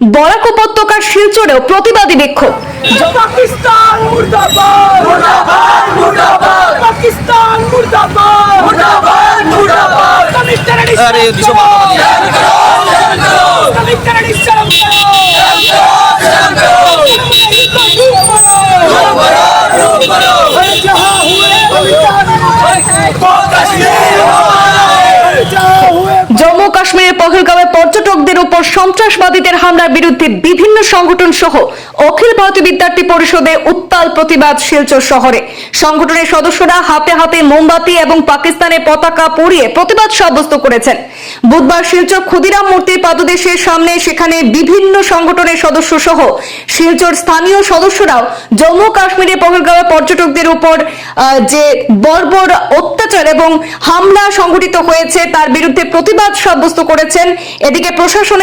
বরাক উপত্যকার শিলচরেও প্রতিবাদী বিক্ষোভ। পাকিস্তান জম্মু কাশ্মীরের পহেলগামে পর্যটকদের উপর সন্ত্রাসবাদীদের হামলার বিরুদ্ধে বিভিন্ন সংগঠন সহ অখিল ভারতীয় বিদ্যার্থী পরিষদে উত্তাল প্রতিবাদ শিলচর শহরে। সংগঠনের সদস্যরা হাতে হাতে মোমবাতি এবং পাকিস্তানের পতাকা পরিয়ে প্রতিবাদ সাব্যস্ত করেছেন। বুধবার শিলচর ক্ষুদিরাম মূর্তির পাদদেশের সামনে সেখানে বিভিন্ন সংগঠনের সদস্য সহ শিলচর স্থানীয় সদস্যরাও জম্মু কাশ্মীরে পহলগাঁওয়ে পর্যটকদের উপর যে বর্বর অত্যাচার এবং হামলা সংঘটিত হয়েছে তার বিরুদ্ধে প্রতিবাদ সাব্যস্ত করেছেন। এদিকে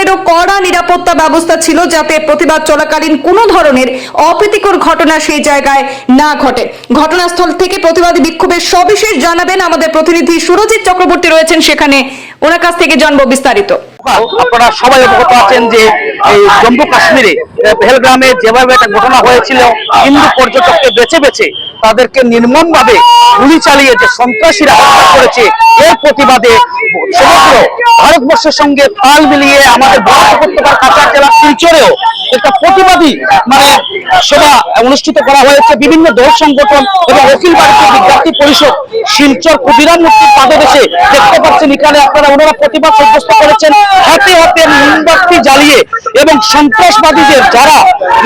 প্রশাসনেরও কড়া নিরাপত্তা ব্যবস্থা ছিল যাতে প্রতিবাদ চলাকালীন কোনো ধরনের অপ্রীতিকর ঘটনা সেই জায়গায় না ঘটে। ঘটনাস্থল থেকে প্রতিবাদী বিক্ষোভের সবিশেষ জানাবেন আমাদের প্রতিনিধি সুরজিৎ চক্রবর্তী রয়েছেন সেখানে। ওনার কাছ থেকে জানব বিস্তারিত। আপনারা সবাই অবগত আছেন যে এই জম্মু কাশ্মীরে পেহেলগ্রামে যেভাবে একটা ঘটনা হয়েছিল, হিন্দু পর্যটককে বেছে বেছে তাদেরকে নির্মম ভাবে গুলি চালিয়ে যে সন্ত্রাসীরা হত্যা করেছে, এর প্রতিবাদে সমগ্র ভারতবর্ষের সঙ্গে তাল মিলিয়ে আমাদের বড় উপত্যকার কাছাড় জেলা শিলচরেও একটা প্রতিবাদী মানে সভা অনুষ্ঠিত করা হয়েছে বিভিন্ন দল সংগঠন এবং অখিল ভারতীয় বিদ্যার্থী পরিষদ, শিলচর ক্ষুদিরাম মূর্তির পাদদেশে। দেখতে পাচ্ছেন এখানে আপনারা ওনারা প্রতিবাদ সাব্যস্ত করেছেন। হাতে হাতে মোমবাতি জ্বালিয়ে এবং সন্ত্রাসবাদীদের যারা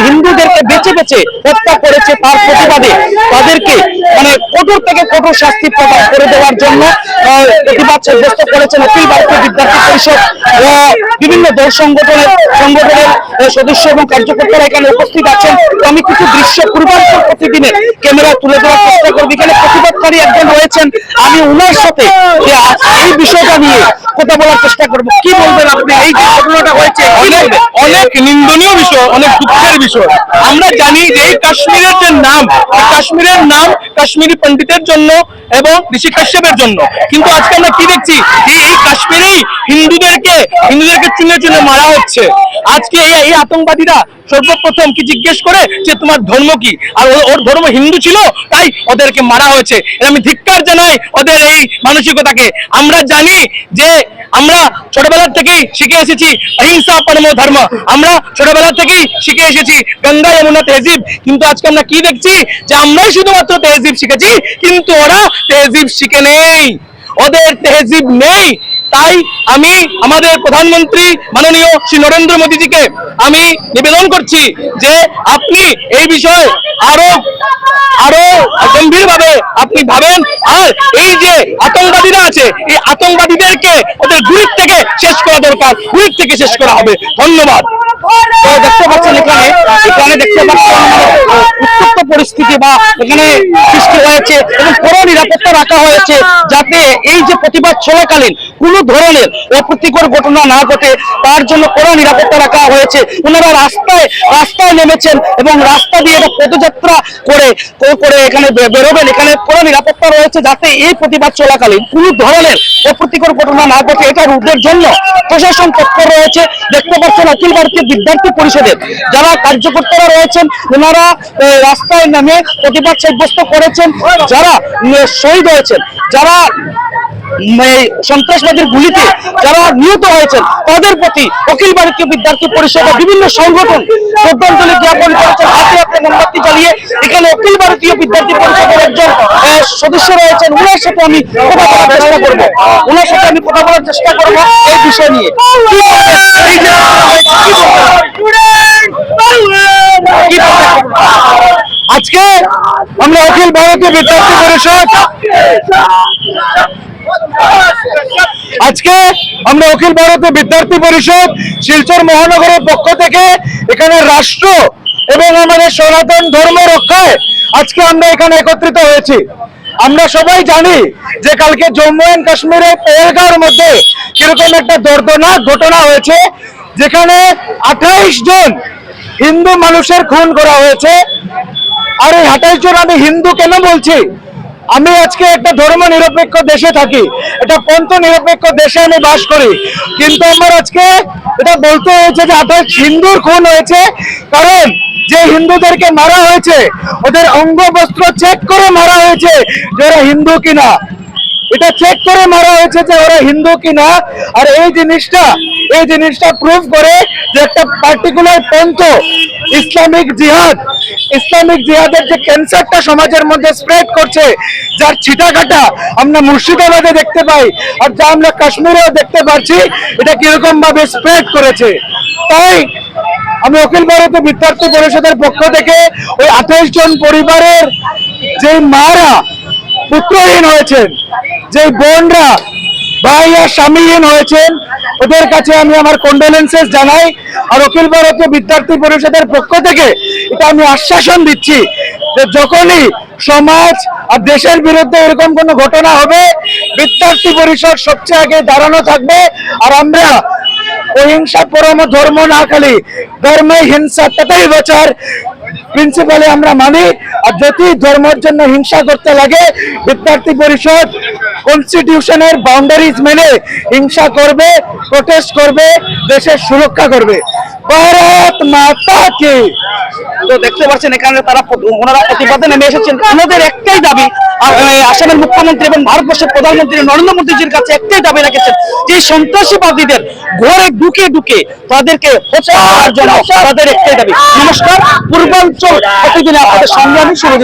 হিন্দুদেরকে বেছে বেছে হত্যা করেছে তার প্রতিবাদে তাদেরকে মানে কঠোর থেকে কঠোর শাস্তি প্রদান করে দেওয়ার জন্য প্রতিবাদ সাব্যস্ত করেছেন অখিল ভারতীয় বিদ্যার্থী পরিষদ। বিভিন্ন দল সংগঠনের সংগঠনের সদস্য এবং কার্যকর্তারা এখানে উপস্থিত আছেন। আমি কিছু দৃশ্য পূর্বাঞ্চল ক্যামেরা তুলে দেওয়ার চেষ্টা করব। এখানে প্রতিবাদকারী একজন রয়েছেন আমি উনার সাথে এই বিষয়টা নিয়ে কথা বলার চেষ্টা করব। কি বলবেন আপনি? এই যে ঘটনাটা হয়েছে অনেক অনেক নিন্দনীয় বিষয় অনেক দুঃখের বিষয়। আমরা জানি যে এই কাশ্মীরের যে নাম কাশ্মীরের নাম কাশ্মীরি পণ্ডিতের জন্য এবং ঋষি কাশ্যপের জন্য। কিন্তু আজকে আমরা কি দেখছি? যে এই কাশ্মীরেই হিন্দুদেরকে হিন্দুদেরকে চুনে চুনে মারা হচ্ছে। আজকে এই এই আতঙ্কবাদীরা সর্বপ্রথম কি জিজ্ঞেস করে যে তোমার ধর্ম কি? আর ওর ধর্ম হিন্দু ছিল, তাই ওদেরকে মারা হয়েছে। আমি ধিক্কার জানাই ওদের এই মানসিকতাকে। আমরা জানি যে আমরা ছোটবেলা থেকেই শিখে এসেছি অহিংসা পরমো ধর্ম। আমরা ছোটবেলা থেকেই শিখে এসেছি গঙ্গা যমুনা তেহজিব কিন্তু আজকে আমরা কি দেখছি? যে আমরাই শুধুমাত্র তেহজিব শিখেছি, কিন্তু ওরা তেহজিব শিখে নেই। ওদের তেহজিব নেই। তাই আমি আমাদের প্রধানমন্ত্রী মাননীয় শ্রী নরেন্দ্র মোদীজিকে আমি নিবেদন করছি যে আপনি এই বিষয়ে আরও আরও গম্ভীরভাবে আপনি ভাবেন। আর এই যে আতঙ্কবাদীরা আছে, এই আতঙ্কবাদীদেরকে ওদের গুরির থেকে শেষ করা দরকার। গুরির থেকে শেষ করা হবে। ধন্যবাদ। দেখতে পাচ্ছেন এখানে এখানে দেখতে পাচ্ছেন পরিস্থিতি বা এখানে সৃষ্টি হয়েছে এবং পুরো নিরাপত্তা রাখা হয়েছে যাতে এই যে প্রতিবাদ চলাকালীন কোনো ধরনের অপ্রীতিকর ঘটনা না ঘটে তার জন্য পুরো নিরাপত্তা রাখা হয়েছে। ওনারা রাস্তায় রাস্তায় নেমেছেন এবং রাস্তা দিয়ে পদযাত্রা করে করে- এখানে বেরোবেন। এখানে পুরো নিরাপত্তা রয়েছে যাতে এই প্রতিবাদ চলাকালীন কোনো ধরনের অপ্রীতিকর ঘটনা না ঘটে এটা রোধের জন্য প্রশাসন তৎপর রয়েছে। দেখতে পাচ্ছেন অখিল ভারতীয় বিদ্যার্থী পরিষদের যারা কার্যকর্তারা রয়েছেন ওনারা এ, রাস্তায় নামে প্রতিবাদ সাব্যস্ত করেছেন যারা শহীদ হয়েছেন যারা সন্ত্রাসবাদীর গুলিতে যারা নিহত হয়েছেন তাদের প্রতি অখিল ভারতীয় বিদ্যার্থী পরিষদ বিভিন্ন সংগঠন শ্রদ্ধাঞ্জলি জ্ঞাপন করেছেন। হাতে হাতে মোমবাতি জ্বালিয়ে এখানে অখিল ভারতীয় বিদ্যার্থী পরিষদের একজন সদস্য রয়েছেন। ওনার সাথে আমি কথা বলার চেষ্টা করব। ওনার সাথে আমি কথা বলার চেষ্টা করব এই বিষয় নিয়ে। আজকে আমরা অখিল ভারতীয় বিদ্যার্থী পরিষদ। আজকে আমরা অখিল ভারতীয় বিদ্যার্থী পরিষদ শিলচর মহানগরের পক্ষ থেকে এখানে রাষ্ট্র এবং আমাদের সনাতন ধর্ম রক্ষায় আজকে আমরা এখানে একত্রিত হয়েছি। আমরা সবাই জানি যে কালকে জম্মু অ্যান্ড কাশ্মীরের পেহেলগাঁওর মধ্যে কীরকম একটা দর্দনাক ঘটনা হয়েছে, যেখানে আঠাইশ জন হিন্দু মানুষের খুন করা হয়েছে। আর এই জন আমি হিন্দু কেন বলছি? আমি আজকে একটা ধর্ম নিরপেক্ষ দেশে থাকি। এটা পন্থ নিরপেক্ষ দেশে আমি বাস করি। কিন্তু আমার আজকে এটা বলতে হয়েছে যে আঠাশ হিন্দুর খুন হয়েছে। কারণ যে হিন্দুদেরকে মারা হয়েছে, ওদের অঙ্গ বস্ত্র চেক করে মারা হয়েছে যে ওরা হিন্দু কিনা। এটা চেক করে মারা হয়েছে যে ওরা হিন্দু কিনা। আর এই জিনিসটা এই জিনিসটা প্রুভ করে যে একটা পার্টিকুলার পন্থ, ইসলামিক জিহাদ, ইসলামিক জিহাদের যে ক্যান্সারটা সমাজের মধ্যে স্প্রেড করছে, যার ছিটাকাটা আমরা মুর্শিদাবাদে দেখতে পাই আর যা আমরা কাশ্মীরেও দেখতে পাচ্ছি এটা কীরকম ভাবে স্প্রেড করেছে। তাই আমি অখিল ভারতীয় বিদ্যার্থী পরিষদের পক্ষ থেকে ওই আঠাশ জন পরিবারের যে মারা পুত্রহীন হয়েছেন যে বোনরা ভাই আর স্বামীহীন হয়েছেন। ওদের কাছে আমি আমার কন্ডোলেন্সেস জানাই। আর অখিল ভারতীয় বিদ্যার্থী পরিষদের পক্ষ থেকে এটা আমি আশ্বাসন দিচ্ছি যে যখনই সমাজ আর দেশের বিরুদ্ধে এরকম কোনো ঘটনা হবে, বিদ্যার্থী পরিষদ সবচেয়ে আগে দাঁড়ানো থাকবে। আর আমরা অহিংসা, পরম ধর্ম না খালি, ধর্মে হিংসা ততই বছর। প্রিন্সিপালে আমরা মানি, আর যদি ধর্মের জন্য হিংসা করতে লাগে, বিদ্যার্থী পরিষদ কনস্টিটিউশনের বাউন্ডারিজ মেনে হিংসা করবে প্রোটেস্ট করবে, দেশের সুরক্ষা করবে। ভারত মাতা কি? তো দেখতে পাচ্ছেন এখানে তারা ওনারা প্রতিবাদে নেমে এসেছেন। ওনাদের একটাই দাবি আসামের মুখ্যমন্ত্রী এবং ভারতবর্ষের প্রধানমন্ত্রী নরেন্দ্র মোদীজির কাছে একটাই দাবি রেখেছেন যে সন্ত্রাসীবাদীদের ঘরে ঢুকে ঢুকে তাদেরকে হত্যা করার জন্য তাদের একটাই দাবি। নমস্কার, পূর্বাঞ্চল প্রতিদিন আপনাদের সঙ্গে আমি শুরু